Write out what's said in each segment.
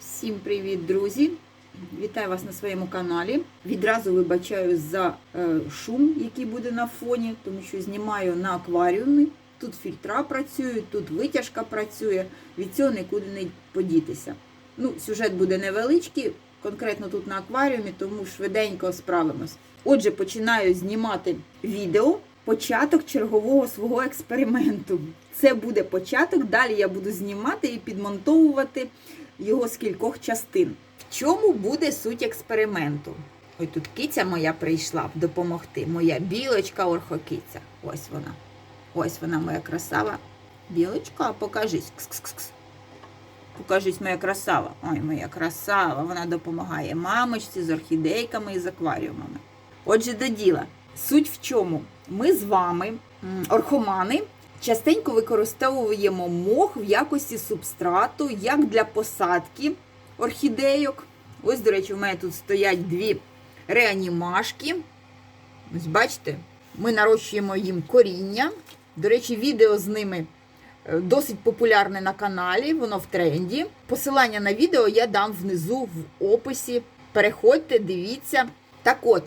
Всім привіт, друзі! Вітаю вас на своєму каналі. Відразу вибачаю за е, шум, який буде на фоні, тому що знімаю на акваріумі. Тут фільтра працюють, тут витяжка працює. Від цього нікуди не подітися. Ну, сюжет буде невеличкий, конкретно тут на акваріумі, тому швиденько справимось. Отже, починаю знімати відео. Початок чергового свого експерименту. Це буде початок. Далі я буду знімати і підмонтовувати його з кількох частин. В чому буде суть експерименту? Ой, тут киця моя прийшла допомогти. Моя білочка орхокиця. Ось вона. Ось вона, моя красава. Білочка, покажись. Кс-кс-кс. Покажись, моя красава. Ой, моя красава. Вона допомагає мамочці з орхідейками і з акваріумами. Отже, до діла. Суть в чому? Ми з вами, орхомани, частенько використовуємо мох в якості субстрату, як для посадки орхідейок. Ось, до речі, у мене тут стоять дві реанімашки. Ось бачите, ми нарощуємо їм коріння. До речі, відео з ними досить популярне на каналі, воно в тренді. Посилання на відео я дам внизу в описі. Переходьте, дивіться. Так от,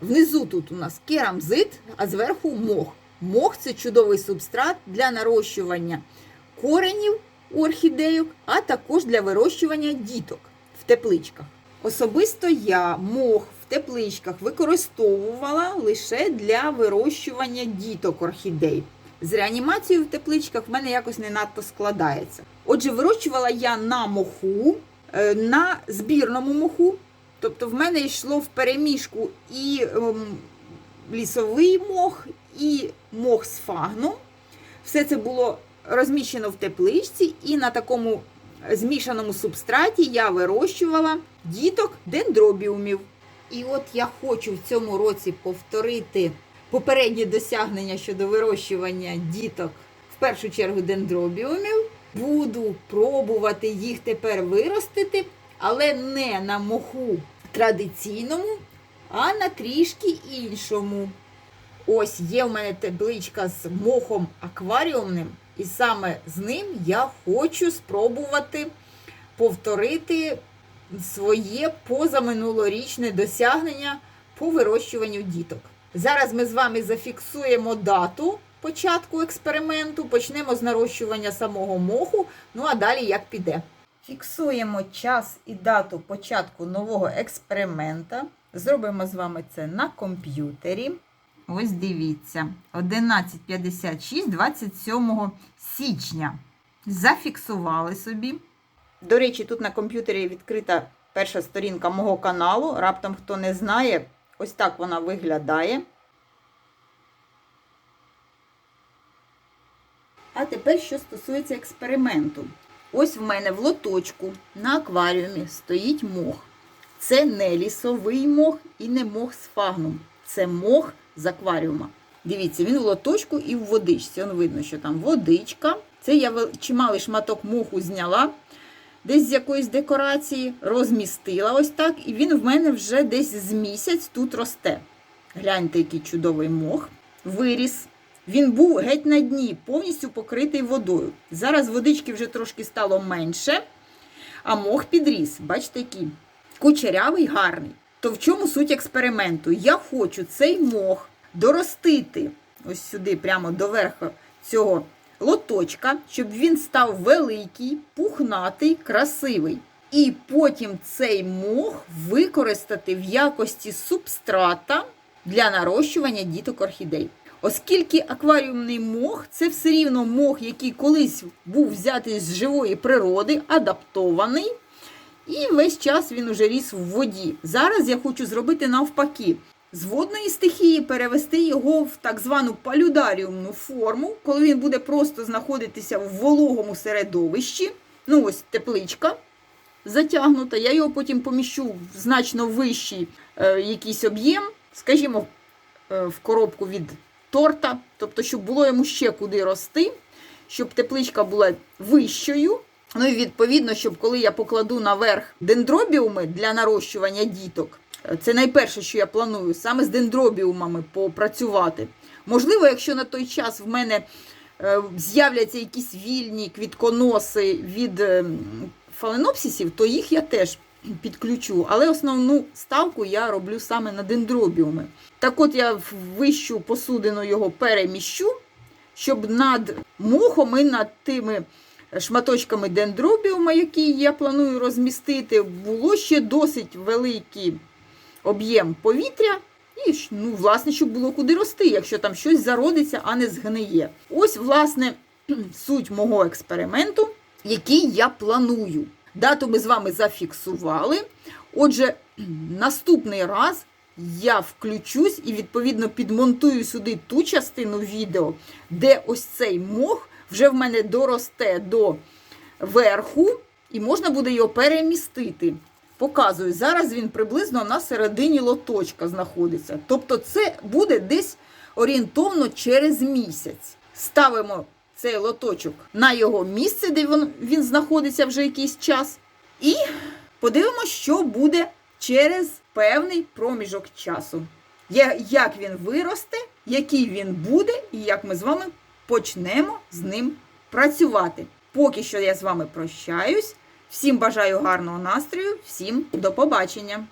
внизу тут у нас керамзит, а зверху мох. Мох це чудовий субстрат для нарощування коренів у орхідейок, а також для вирощування діток в тепличках. Особисто я мох в тепличках використовувала лише для вирощування діток орхідей. З реанімацією в тепличках в мене якось не надто складається. Отже, вирощувала я на моху, е, на збірному моху. Тобто в мене йшло в переміжку і ем, лісовий мох, і мох з фагну. Все це було розміщено в тепличці, і на такому змішаному субстраті я вирощувала діток дендробіумів. І от я хочу в цьому році повторити попередні досягнення щодо вирощування діток, в першу чергу дендробіумів. Буду пробувати їх тепер виростити, але не на моху традиційному, а на трішки іншому. Ось є в мене табличка з мохом акваріумним, і саме з ним я хочу спробувати повторити своє позаминулорічне досягнення по вирощуванню діток. Зараз ми з вами зафіксуємо дату початку експерименту, почнемо з нарощування самого моху, ну а далі як піде. Фіксуємо час і дату початку нового експеримента. Зробимо з вами це на комп'ютері. Ось дивіться, 11.56, 27 січня. Зафіксували собі. До речі, тут на комп'ютері відкрита перша сторінка мого каналу. Раптом хто не знає, ось так вона виглядає. А тепер, що стосується експерименту. Ось в мене в лоточку на акваріумі стоїть мох. Це не лісовий мох і не мох з фагном. Це мох з акваріума. Дивіться, він в лоточку і в водичці. Он видно, що там водичка. Це я чималий шматок моху зняла, десь з якоїсь декорації, розмістила ось так. І він в мене вже десь з місяць тут росте. Гляньте, який чудовий мох. Виріс. Він був геть на дні, повністю покритий водою. Зараз водички вже трошки стало менше, а мох підріс. Бачите, який кучерявий, гарний. То в чому суть експерименту? Я хочу цей мох доростити ось сюди, прямо до верху цього лоточка, щоб він став великий, пухнатий, красивий. І потім цей мох використати в якості субстрата для нарощування діток орхідей. Оскільки акваріумний мох це все рівно мох, який колись був взятий з живої природи, адаптований, і весь час він уже ріс в воді. Зараз я хочу зробити навпаки. З водної стихії перевести його в так звану палюдаріумну форму, коли він буде просто знаходитися в вологому середовищі. Ну, ось тепличка затягнута. Я його потім поміщу в значно вищий е, якийсь об'єм, скажімо, е, в коробку від торта, тобто, щоб було йому ще куди рости, щоб тепличка була вищою. Ну і відповідно, щоб коли я покладу наверх дендробіуми для нарощування діток, Це найперше, що я планую, саме з дендробіумами попрацювати. Можливо, якщо на той час в мене е, з'являться якісь вільні квітконоси від е, фаленопсисів, то їх я теж підключу. Але основну ставку я роблю саме на дендробіуми. Так от я в вищу посудину його переміщу, щоб над мохом і над тими шматочками дендробіума, які я планую розмістити, було ще досить великий об'єм повітря. І ну, власне, щоб було куди рости, якщо там щось зародиться, а не згниє. Ось, власне, суть мого експерименту, який я планую. Дату ми з вами зафіксували. Отже, наступний раз я включусь і, відповідно, підмонтую сюди ту частину відео, де ось цей мох вже в мене доросте до верху, і можна буде його перемістити. Показую, зараз він приблизно на середині лоточка знаходиться. Тобто, це буде десь орієнтовно через місяць. Ставимо цей лоточок на його місце, де він, він знаходиться вже якийсь час. І подивимося, що буде через певний проміжок часу. Як він виросте, який він буде, і як ми з вами почнемо з ним працювати. Поки що я з вами прощаюсь. Всім бажаю гарного настрою, всім до побачення!